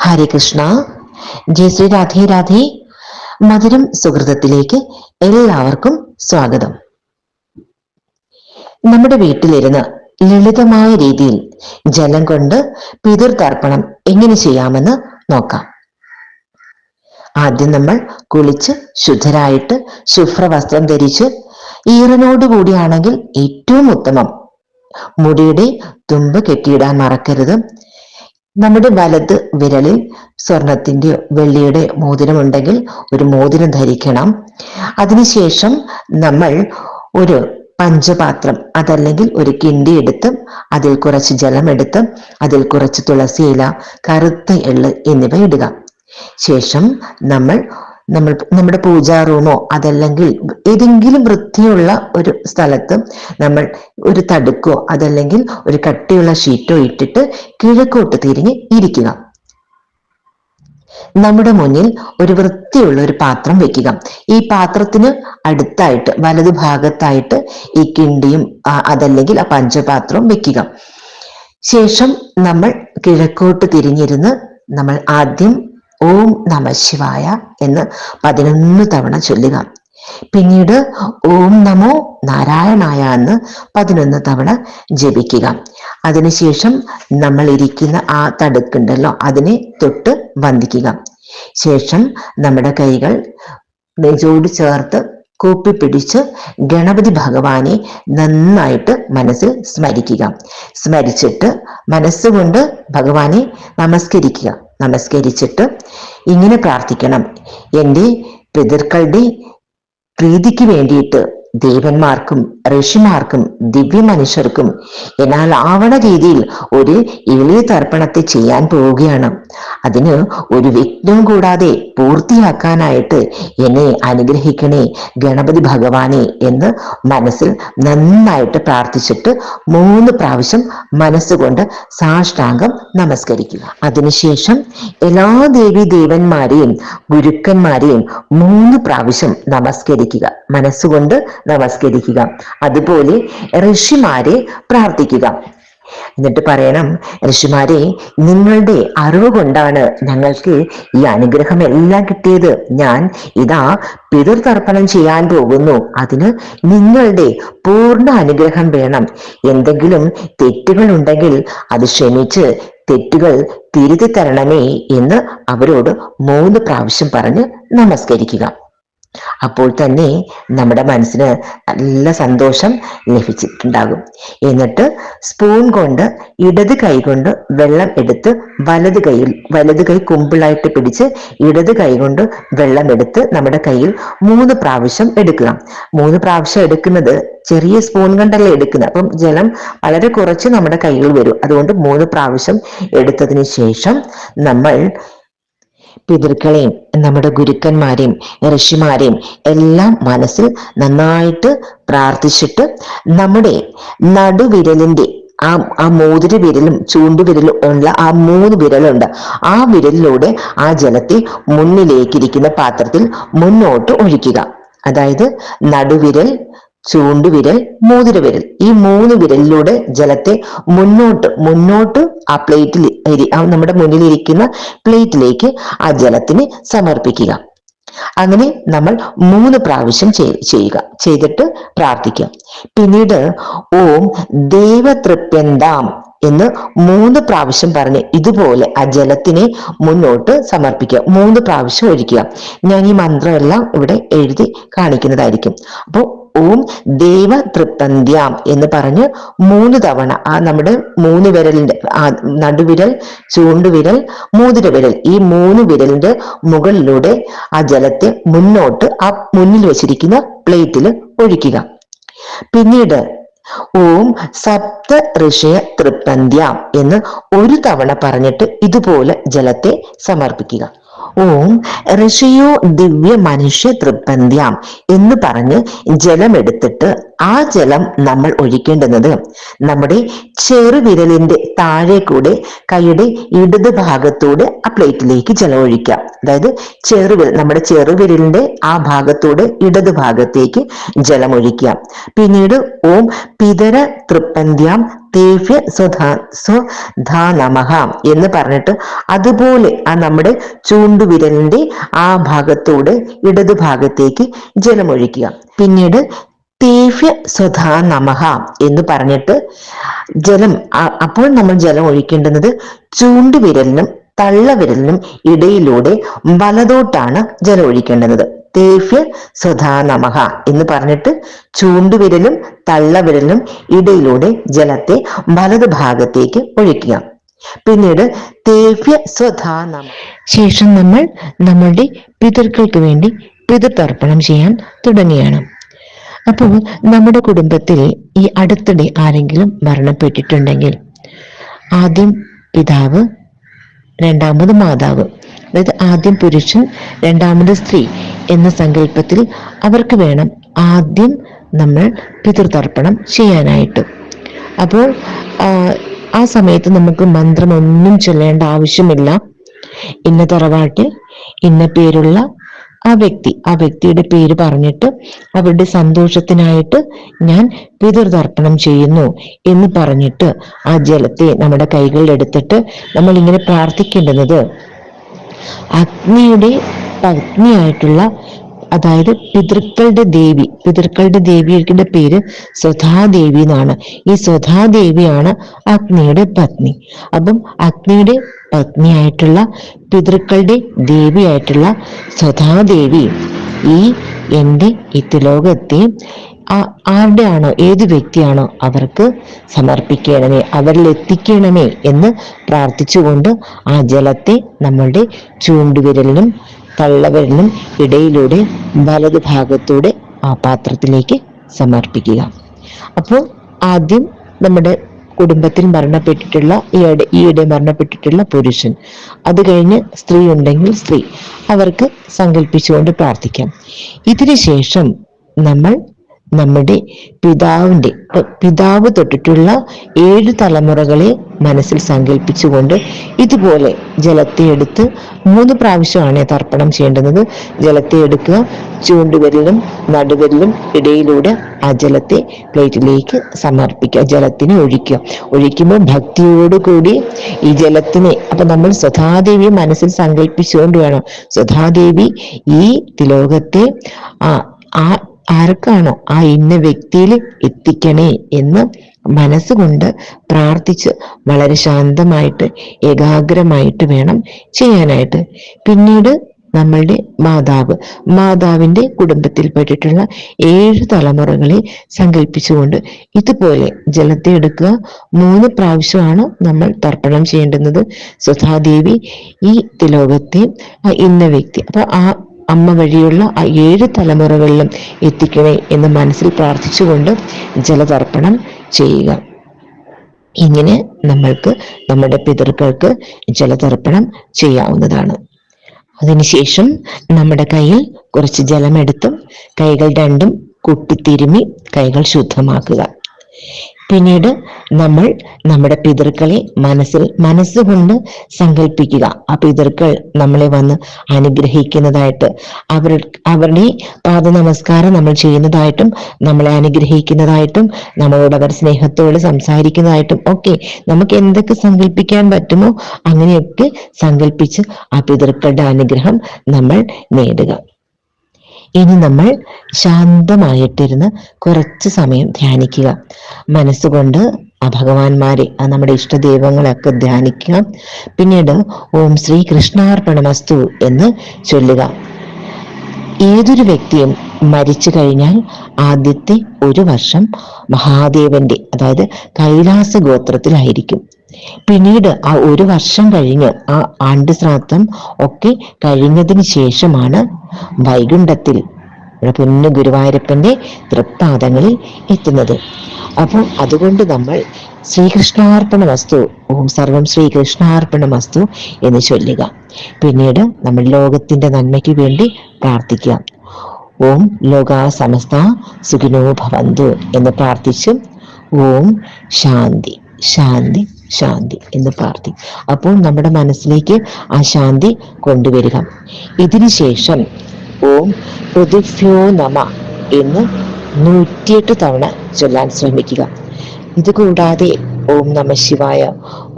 ഹരേ കൃഷ്ണ. ജയ ശ്രീ രാധേ രാധേ. മധുരം സുഹൃതത്തിലേക്ക് എല്ലാവർക്കും സ്വാഗതം. നമ്മുടെ വീട്ടിലിരുന്ന് ലളിതമായ രീതിയിൽ ജലം കൊണ്ട് പിതൃതർപ്പണം എങ്ങനെ ചെയ്യാമെന്ന് നോക്കാം. ആദ്യം നമ്മൾ കുളിച്ച് ശുദ്ധരായിട്ട് ശുഭ്രവസ്ത്രം ധരിച്ച് ഈറനോടുകൂടിയാണെങ്കിൽ ഏറ്റവും ഉത്തമം. മുടിയുടെ തുമ്പ് കെട്ടിയിടാൻ മറക്കരുത്. നമ്മുടെ വലത് വിരലിൽ സ്വർണത്തിന്റെ വെള്ളിയുടെ മോതിരം ഉണ്ടെങ്കിൽ ഒരു മോതിരം ധരിക്കണം. അതിനുശേഷം നമ്മൾ ഒരു പഞ്ചപാത്രം അതല്ലെങ്കിൽ ഒരു കിണ്ടി എടുത്ത് അതിൽ കുറച്ച് ജലം എടുത്ത് അതിൽ കുറച്ച് തുളസിയില കറുത്ത എള്ള് എന്നിവ ഇടുക. ശേഷം നമ്മൾ നമ്മൾ നമ്മുടെ പൂജാ റൂമോ അതല്ലെങ്കിൽ ഏതെങ്കിലും വൃത്തിയുള്ള ഒരു സ്ഥലത്ത് നമ്മൾ ഒരു തടുക്കോ അതല്ലെങ്കിൽ ഒരു കട്ടിയുള്ള ഷീറ്റോ ഇട്ടിട്ട് കിഴക്കോട്ട് തിരിഞ്ഞ് ഇരിക്കുക. നമ്മുടെ മുന്നിൽ ഒരു വൃത്തിയുള്ള ഒരു പാത്രം വെക്കുക. ഈ പാത്രത്തിന് അടുത്തായിട്ട് വലതു ഭാഗത്തായിട്ട് ഈ കിണ്ടിയും അതല്ലെങ്കിൽ ആ പഞ്ചപാത്രവും വെക്കുക. ശേഷം നമ്മൾ കിഴക്കോട്ട് തിരിഞ്ഞിരുന്ന് നമ്മൾ ആദ്യം ഓം നമ ശിവായ എന്ന് പതിനൊന്ന് തവണ ചൊല്ലുക. പിന്നീട് ഓം നമോ നാരായണായ എന്ന് പതിനൊന്ന് തവണ ജപിക്കുക. അതിനുശേഷം നമ്മൾ ഇരിക്കുന്ന ആ തടുക്കുണ്ടല്ലോ അതിനെ തൊട്ട് വന്ദിക്കുക. ശേഷം നമ്മുടെ കൈകൾ നെഞ്ചോട് ചേർത്ത് കൂപ്പി പിടിച്ച് ഗണപതി ഭഗവാനെ നന്നായിട്ട് മനസ്സിൽ സ്മരിക്കുക. സ്മരിച്ചിട്ട് മനസ്സുകൊണ്ട് ഭഗവാനെ നമസ്കരിക്കുക. നമസ്കരിച്ചിട്ട് ഇങ്ങനെ പ്രാർത്ഥിക്കണം. എന്റെ പിതൃക്കളുടെ പ്രീതിക്ക് വേണ്ടിയിട്ട് ദേവന്മാർക്കും ഋഷിമാർക്കും ദിവ്യ മനുഷ്യർക്കും എന്നാൽ ആവണ രീതിയിൽ ഒരു എളിയ തർപ്പണത്തെ ചെയ്യാൻ പോവുകയാണ്. അതിന് ഒരു വിഘ്നം കൂടാതെ പൂർത്തിയാക്കാനായിട്ട് എന്നെ അനുഗ്രഹിക്കണേ ഗണപതി ഭഗവാനെ എന്ന് മനസ്സിൽ നന്നായിട്ട് പ്രാർത്ഥിച്ചിട്ട് മൂന്ന് പ്രാവശ്യം മനസ്സുകൊണ്ട് സാഷ്ടാംഗം നമസ്കരിക്കുക. അതിനുശേഷം എല്ലാ ദേവി ദേവന്മാരെയും ഗുരുക്കന്മാരെയും മൂന്ന് പ്രാവശ്യം നമസ്കരിക്കുക. മനസ്സുകൊണ്ട് നമസ്കരിക്കുക. അതുപോലെ ഋഷിമാരെ പ്രാർത്ഥിക്കുക. എന്നിട്ട് പറയണം ഋഷിമാരെ നിങ്ങളുടെ അറിവ് കൊണ്ടാണ് ഞങ്ങൾക്ക് ഈ അനുഗ്രഹം എല്ലാം കിട്ടിയത്. ഞാൻ ഇതാ പിതൃതർപ്പണം ചെയ്യാൻ പോകുന്നു. അതിന് നിങ്ങളുടെ പൂർണ അനുഗ്രഹം വേണം. എന്തെങ്കിലും തെറ്റുകൾ ഉണ്ടെങ്കിൽ അത് ക്ഷമിച്ച് തെറ്റുകൾ തിരുത്തി തരണമേ എന്ന് അവരോട് മൂന്ന് പ്രാവശ്യം പറഞ്ഞ് നമസ്കരിക്കുക. അപ്പോൾ തന്നെ നമ്മുടെ മനസ്സിന് നല്ല സന്തോഷം ലഭിച്ചിട്ടുണ്ടാകും. എന്നിട്ട് സ്പൂൺ കൊണ്ട് ഇടത് കൈ കൊണ്ട് വെള്ളം എടുത്ത് വലത് കൈയിൽ വലത് കൈ കുമ്പിളായിട്ട് പിടിച്ച് ഇടത് കൈ കൊണ്ട് വെള്ളം എടുത്ത് നമ്മുടെ കയ്യിൽ മൂന്ന് പ്രാവശ്യം എടുക്കുക. മൂന്ന് പ്രാവശ്യം എടുക്കുന്നത് ചെറിയ സ്പൂൺ കൊണ്ടല്ലേ എടുക്കുന്നത്. അപ്പം ജലം വളരെ കുറച്ച് നമ്മുടെ കയ്യിൽ വരും. അതുകൊണ്ട് മൂന്ന് പ്രാവശ്യം എടുത്തതിന് ശേഷം നമ്മൾ പിതൃക്കളെയും നമ്മുടെ ഗുരുക്കന്മാരെയും ഋഷിമാരെയും എല്ലാം മനസ്സിൽ നന്നായിട്ട് പ്രാർത്ഥിച്ചിട്ട് നമ്മുടെ നടുവിരലിന്റെ ആ ആ മോതിര വിരലും ചൂണ്ടുവിരലും ഉള്ള ആ മൂന്ന് വിരലുണ്ട്. ആ വിരലിലൂടെ ആ ജലത്തെ മുന്നിലേക്കിരിക്കുന്ന പാത്രത്തിൽ മുന്നോട്ട് ഒഴിക്കുക. അതായത് നടുവിരൽ ചൂണ്ടുവിരൽ മോതിരവിരൽ ഈ മൂന്ന് വിരലിലൂടെ ജലത്തെ മുന്നോട്ട് മുന്നോട്ട് ആ പ്ലേറ്റിൽ നമ്മുടെ മുന്നിലിരിക്കുന്ന പ്ലേറ്റിലേക്ക് ആ ജലത്തിന് സമർപ്പിക്കുക. അങ്ങനെ നമ്മൾ മൂന്ന് പ്രാവശ്യം ചെയ്- ചെയ്യുക. ചെയ്തിട്ട് പ്രാർത്ഥിക്കുക. പിന്നീട് ഓം ദേവതൃപ്യന്താം. എന്ന് മൂന്ന് പ്രാവശ്യം പറഞ്ഞ് ഇതുപോലെ ആ ജലത്തിനെ മുന്നോട്ട് സമർപ്പിക്കുക. മൂന്ന് പ്രാവശ്യം ഒഴിക്കുക. ഞാൻ ഈ മന്ത്രമെല്ലാം ഇവിടെ എഴുതി കാണിക്കുന്നതായിരിക്കും. അപ്പോൾ ഓം ദേവ തൃപ്തന്ത്യാം എന്ന് പറഞ്ഞ് മൂന്ന് തവണ ആ നമ്മുടെ മൂന്ന് വിരലിന്റെ ആ നടുവിരൽ ചൂണ്ടുവിരൽ മോതിരവിരൽ ഈ മൂന്ന് വിരലിന്റെ മുകളിലൂടെ ആ ജലത്തെ മുന്നോട്ട് ആ മുന്നിൽ വെച്ചിരിക്കുന്ന പ്ലേറ്റിൽ ഒഴിക്കുക. പിന്നീട് ഓം സപ്ത ഋഷയ തൃപ്പന്ത്യാം എന്ന് ഒരു തവണ പറഞ്ഞിട്ട് ഇതുപോലെ ജലത്തെ സമർപ്പിക്കുക. ഓം ഋഷിയോ ദിവ്യ മനുഷ്യ തൃപ്പന്ത്യാം എന്ന് പറഞ്ഞ് ജലമെടുത്തിട്ട് ആ ജലം നമ്മൾ ഒഴിക്കേണ്ടുന്നത് നമ്മുടെ ചെറുവിരലിന്റെ താഴെ കൂടെ കൈയുടെ ഇടത് ഭാഗത്തൂടെ ആ പ്ലേറ്റിലേക്ക് ജലം ഒഴിക്കാം. അതായത് ചെറുവിരൽ നമ്മുടെ ചെറുവിരലിന്റെ ആ ഭാഗത്തൂടെ ഇടത് ഭാഗത്തേക്ക് ജലം ഒഴിക്കാം. പിന്നീട് ഓം പിതര തൃപ്പന്ത്യാം തേവ്യ സ്വധാ സ്വധാ നമഹ എന്ന് പറഞ്ഞിട്ട് അതുപോലെ ആ നമ്മുടെ ചൂണ്ടുവിരലിന്റെ ആ ഭാഗത്തൂടെ ഇടത് ഭാഗത്തേക്ക് ജലമൊഴിക്കുക പിന്നീട് തേവ്യ സ്വധാ നമഹ എന്ന് പറഞ്ഞിട്ട് ജലം അപ്പോൾ നമ്മൾ ജലം ഒഴിക്കേണ്ടുന്നത് ചൂണ്ടുവിരലിനും തള്ളവിരലിനും ഇടയിലൂടെ വലതോട്ടാണ് ജലം ഒഴിക്കേണ്ടുന്നത്. തേഫ്യ സ്വധാ നമഹ എന്ന് പറഞ്ഞിട്ട് ചൂണ്ടുവിരലും തള്ളവിരലിനും ഇടയിലൂടെ ജലത്തെ വലത് ഭാഗത്തേക്ക് ഒഴിക്കുക. പിന്നീട് തേഫ്യ സ്വധാ നമ. ശേഷം നമ്മൾ നമ്മളുടെ പിതൃക്കൾക്ക് വേണ്ടി പിതൃതർപ്പണം ചെയ്യാൻ തുടങ്ങിയാണ് അപ്പോൾ നമ്മുടെ കുടുംബത്തിൽ ഈ അടുത്തിടെ ആരെങ്കിലും മരണപ്പെട്ടിട്ടുണ്ടെങ്കിൽ ആദ്യം പിതാവ് രണ്ടാമത് മാതാവ്. അതായത് ആദ്യം പുരുഷൻ രണ്ടാമത് സ്ത്രീ എന്ന സങ്കല്പത്തിൽ അവർക്ക് വേണം ആദ്യം നമ്മൾ പിതൃതർപ്പണം ചെയ്യാനായിട്ട്. അപ്പോൾ ആ സമയത്ത് നമുക്ക് മന്ത്രമൊന്നും ചൊല്ലേണ്ട ആവശ്യമില്ല. ഇന്ന തറവാട്ടിൽ ഇന്ന പേരുള്ള ആ വ്യക്തി ആ വ്യക്തിയുടെ പേര് പറഞ്ഞിട്ട് അവരുടെ സന്തോഷത്തിനായിട്ട് ഞാൻ പിതൃതർപ്പണം ചെയ്യുന്നു എന്ന് പറഞ്ഞിട്ട് ആ ജലത്തെ നമ്മുടെ കൈകളിലെടുത്തിട്ട് നമ്മൾ ഇങ്ങനെ പ്രാർത്ഥിക്കേണ്ടുന്നത്. അഗ്നിയുടെ പത്നിയായിട്ടുള്ള അതായത് പിതൃക്കളുടെ ദേവി പിതൃക്കളുടെ ദേവിയുടെ പേര് സ്വധാദേവി എന്നാണ്. ഈ സ്വധാദേവിയാണ് അഗ്നിയുടെ പത്നി. അപ്പം അഗ്നിയുടെ പത്നിയായിട്ടുള്ള പിതൃക്കളുടെ ദേവിയായിട്ടുള്ള സ്വധാദേവി ഈ എന്റെ ഇത്തിലോകത്തെ ആരുടെ ആണോ ഏത് വ്യക്തിയാണോ അവർക്ക് സമർപ്പിക്കണമേ അവരിൽ എത്തിക്കണമേ എന്ന് പ്രാർത്ഥിച്ചുകൊണ്ട് ആ ജലത്തെ നമ്മളുടെ ചൂണ്ടുവിരലിനും തള്ളവിരലിനും ഇടയിലൂടെ വലതു ഭാഗത്തൂടെ ആ പാത്രത്തിലേക്ക് സമർപ്പിക്കുക. അപ്പോൾ ആദ്യം നമ്മുടെ കുടുംബത്തിൽ മരണപ്പെട്ടിട്ടുള്ള ഈയിടെ ഈയിടെ മരണപ്പെട്ടിട്ടുള്ള പുരുഷൻ അത് കഴിഞ്ഞ് സ്ത്രീ ഉണ്ടെങ്കിൽ സ്ത്രീ അവർക്ക് സങ്കല്പിച്ചുകൊണ്ട് പ്രാർത്ഥിക്കാം. ഇതിനുശേഷം നമ്മൾ നമ്മുടെ പിതാവിന്റെ പിതാവ് തൊട്ടിട്ടുള്ള ഏഴ് തലമുറകളെ മനസ്സിൽ സങ്കല്പിച്ചുകൊണ്ട് ഇതുപോലെ ജലത്തെ എടുത്ത് മൂന്ന് പ്രാവശ്യമാണ് തർപ്പണം ചെയ്യേണ്ടത് ജലത്തെ എടുക്കുക ചൂണ്ടുവിരലും നടുവിരലും ഇടയിലൂടെ ആ ജലത്തെ പ്ലേറ്റിലേക്ക് സമർപ്പിക്കുക ജലത്തിനെ ഒഴിക്കുക. ഒഴിക്കുമ്പോൾ ഭക്തിയോടുകൂടി ഈ ജലത്തിനെ അപ്പൊ നമ്മൾ സ്വധാദേവിയെ മനസ്സിൽ സങ്കല്പിച്ചുകൊണ്ട് വേണം. സ്വധാദേവി ഈ തിലോകത്തെ ആ ആ ആർക്കാണോ ആ ഇന്ന വ്യക്തിയിൽ എത്തിക്കണേ എന്ന് മനസ്സുകൊണ്ട് പ്രാർത്ഥിച്ച് വളരെ ശാന്തമായിട്ട് ഏകാഗ്രമായിട്ട് വേണം ചെയ്യാനായിട്ട്. പിന്നീട് നമ്മളുടെ മാതാവ് മാതാവിന്റെ കുടുംബത്തിൽപ്പെട്ടിട്ടുള്ള ഏഴ് തലമുറകളെ സങ്കല്പിച്ചുകൊണ്ട് ഇതുപോലെ ജലത്തെ എടുക്കുക. മൂന്ന് പ്രാവശ്യമാണ് നമ്മൾ തർപ്പണം ചെയ്യേണ്ടുന്നത്. സുധാദേവി ഈ തിലോകത്തെ ഇന്ന വ്യക്തി അപ്പൊ ആ അമ്മ വഴിയുള്ള ആ ഏഴ് തലമുറകളിലും എത്തിക്കണേ എന്ന് മനസ്സിൽ പ്രാർത്ഥിച്ചുകൊണ്ട് ജലതർപ്പണം ചെയ്യുക. ഇങ്ങനെ നമ്മൾക്ക് നമ്മുടെ പിതൃക്കൾക്ക് ജലതർപ്പണം ചെയ്യാവുന്നതാണ്. അതിനുശേഷം നമ്മുടെ കയ്യിൽ കുറച്ച് ജലമെടുത്തും കൈകൾ രണ്ടും കുട്ടിത്തിരുമി കൈകൾ ശുദ്ധമാക്കുക. പിന്നീട് നമ്മൾ നമ്മുടെ പിതൃക്കളെ മനസ്സിൽ മനസ്സുകൊണ്ട് സങ്കല്പിക്കുക ആ പിതൃക്കൾ നമ്മളെ വന്ന് അനുഗ്രഹിക്കുന്നതായിട്ട് അവർ അവരുടെ പാദ നമസ്കാരം നമ്മൾ ചെയ്യുന്നതായിട്ടും നമ്മളെ അനുഗ്രഹിക്കുന്നതായിട്ടും നമ്മളോട് അവർ സ്നേഹത്തോട് സംസാരിക്കുന്നതായിട്ടും ഒക്കെ നമുക്ക് എന്തൊക്കെ സങ്കല്പിക്കാൻ പറ്റുമോ അങ്ങനെയൊക്കെ സങ്കല്പിച്ച് ആ പിതൃക്കളുടെ അനുഗ്രഹം നമ്മൾ നേടുക. ഇനി നമ്മൾ ശാന്തമായിട്ടിരുന്ന് കുറച്ച് സമയം ധ്യാനിക്കുക. മനസ്സുകൊണ്ട് ആ ഭഗവാന്മാരെ ആ നമ്മുടെ ഇഷ്ടദൈവങ്ങളൊക്കെ ധ്യാനിക്കുക. പിന്നീട് ഓം ശ്രീ കൃഷ്ണാർപ്പണമസ്തു എന്ന് ചൊല്ലുക. ഏതൊരു വ്യക്തിയും മരിച്ചു കഴിഞ്ഞാൽ ആദ്യത്തെ ഒരു വർഷം മഹാദേവന്റെ അതായത് കൈലാസ ഗോത്രത്തിലായിരിക്കും പിന്നീട് ആ ഒരു വർഷം കഴിഞ്ഞ് ആ ആണ്ട് ശ്രാദ്ധം ഒക്കെ കഴിഞ്ഞതിന് ശേഷമാണ് വൈകുണ്ഠത്തിൽ പൊന്നു ഗുരുവായൂരപ്പന്റെ തൃപ്പാദങ്ങളിൽ എത്തുന്നത്. അപ്പോൾ അതുകൊണ്ട് നമ്മൾ ശ്രീകൃഷ്ണാർപ്പണ വസ്തു ഓം സർവം ശ്രീകൃഷ്ണാർപ്പണ വസ്തു എന്ന് ചൊല്ലുക. പിന്നീട് നമ്മൾ ലോകത്തിന്റെ നന്മയ്ക്ക് വേണ്ടി പ്രാർത്ഥിക്കുക. ഓം ലോക സമസ്ത സുഖിനോ ഭവന്തു എന്ന് പ്രാർത്ഥിച്ചും ഓം ശാന്തി ശാന്തി. ശാന്തി എന്ന് പ്രാർത്ഥി. അപ്പോൾ നമ്മുടെ മനസ്സിലേക്ക് ആ ശാന്തി കൊണ്ടുവരിക. ഇതിനുശേഷം ഓം പൃഥിഭ്യോ നമ എന്ന് നൂറ്റിയെട്ട് തവണ ചൊല്ലാൻ ശ്രമിക്കുക. ഇതുകൂടാതെ ഓം നമ ശിവായ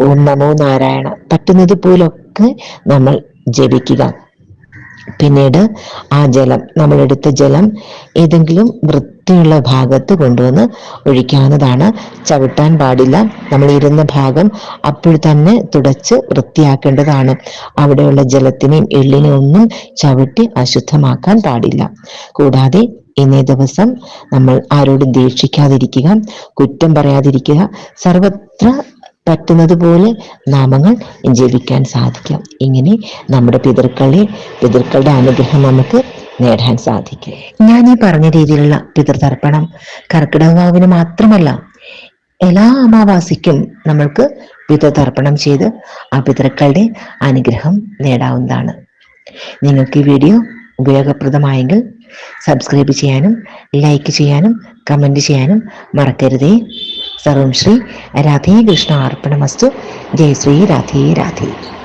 ഓം നമോ നാരായണ പറ്റുന്നത് പോലൊക്കെ നമ്മൾ ജപിക്കുക. പിന്നീട് ആ ജലം നമ്മൾ എടുത്ത ജലം ഏതെങ്കിലും വൃത്തിയുള്ള ഭാഗത്ത് കൊണ്ടുവന്ന് ഒഴിക്കാവുന്നതാണ്. ചവിട്ടാൻ പാടില്ല. നമ്മൾ ഇരുന്ന ഭാഗം അപ്പോൾ തന്നെ തുടച്ച് വൃത്തിയാക്കേണ്ടതാണ്. അവിടെയുള്ള ജലത്തിനെയും എള്ളിനെയും ഒന്നും ചവിട്ടി അശുദ്ധമാക്കാൻ പാടില്ല. കൂടാതെ ഇന്നേ ദിവസം നമ്മൾ ആരോടും ദീക്ഷിക്കാതിരിക്കുക കുറ്റം പറയാതിരിക്കുക സർവത്ര പറ്റുന്നത് പോലെ നാമങ്ങൾ ജപിക്കാൻ സാധിക്കാം. ഇങ്ങനെ നമ്മുടെ പിതൃക്കളെ പിതൃക്കളുടെ അനുഗ്രഹം നമുക്ക് നേടാൻ സാധിക്കും. ഞാൻ ഈ പറഞ്ഞ രീതിയിലുള്ള പിതൃതർപ്പണം കർക്കിടകവാവിന് മാത്രമല്ല എല്ലാ അമാവാസിക്കും നമ്മൾക്ക് പിതൃതർപ്പണം ചെയ്ത് ആ പിതൃക്കളുടെ അനുഗ്രഹം നേടാവുന്നതാണ്. നിങ്ങൾക്ക് ഈ വീഡിയോ ഉപയോഗപ്രദമായെങ്കിൽ സബ്സ്ക്രൈബ് ചെയ്യാനും ലൈക്ക് ചെയ്യാനും കമന്റ് ചെയ്യാനും മറക്കരുതേ. സർവം ശ്രീ രാധേ കൃഷ്ണ അർപ്പണമസ്തു. ജയ ശ്രീ രാധേ രാധേ.